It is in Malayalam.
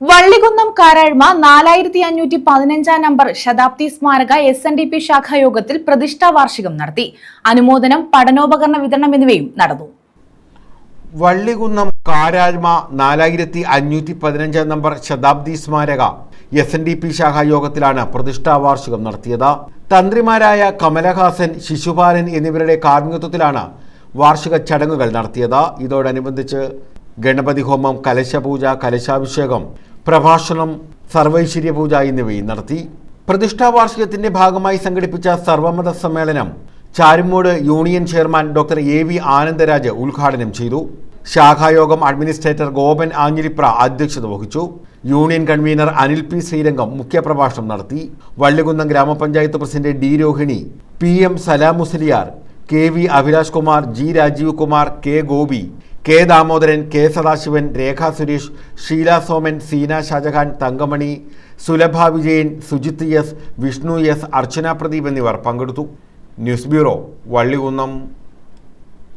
വള്ളികുന്നം കാരാഴ്മ നാലായിരത്തി അഞ്ഞൂറ്റി പതിനഞ്ചാം നമ്പർ ശതാബ്ദി സ്മാരക എസ് എൻ ഡി പി ശാഖായോഗത്തിൽ പ്രതിഷ്ഠാ വാർഷികം നടത്തി. അനുമോദനം പഠനോപകരണ വിതരണം എന്നിവയും നടന്നു. വള്ളികുന്നം കാരാഴ്മ നാലായിരത്തി അഞ്ഞൂറ്റി പതിനഞ്ചാം നമ്പർ ശതാബ്ദി സ്മാരക എസ് എൻ ഡി പി ശാഖാ യോഗത്തിലാണ് പ്രതിഷ്ഠാ വാർഷികം നടത്തിയത്. തന്ത്രിമാരായ കമലഹാസൻ ശിശുപാലൻ എന്നിവരുടെ കാർമ്മികത്വത്തിലാണ് വാർഷിക ചടങ്ങുകൾ നടത്തിയത്. ഇതോടനുബന്ധിച്ച് ഗണപതി ഹോമം കലശപൂജ കലശാഭിഷേകം പ്രഭാഷണം സർവൈശ്വര്യ പൂജ എന്നിവയും നടത്തി. പ്രതിഷ്ഠാ വാർഷികത്തിന്റെ ഭാഗമായി സംഘടിപ്പിച്ച സർവമത സമ്മേളനം Charumoodu union chairman doctor A V Anandaraj ഉദ്ഘാടനം ചെയ്തു. ശാഖായോഗം അഡ്മിനിസ്ട്രേറ്റർ ഗോപൻ ആഞ്ഞിരിപ്ര അധ്യക്ഷത വഹിച്ചു. Union convener Anil P Sreerangam മുഖ്യപ്രഭാഷണം നടത്തി. വള്ളികുന്നം ഗ്രാമപഞ്ചായത്ത് president D Rohini P M Salamusliyar K V Abhilash Kumar G Rajeev Kumar K Gopi K Damodaran K Sadasivan Rekha Suresh Sheela Soman Seena Shajahan Thankamani Sulabha Vijayan Sujith S Vishnu S Archana Pradeep എന്നിവർ പങ്കെടുത്തു. News bureau Vallikunnam.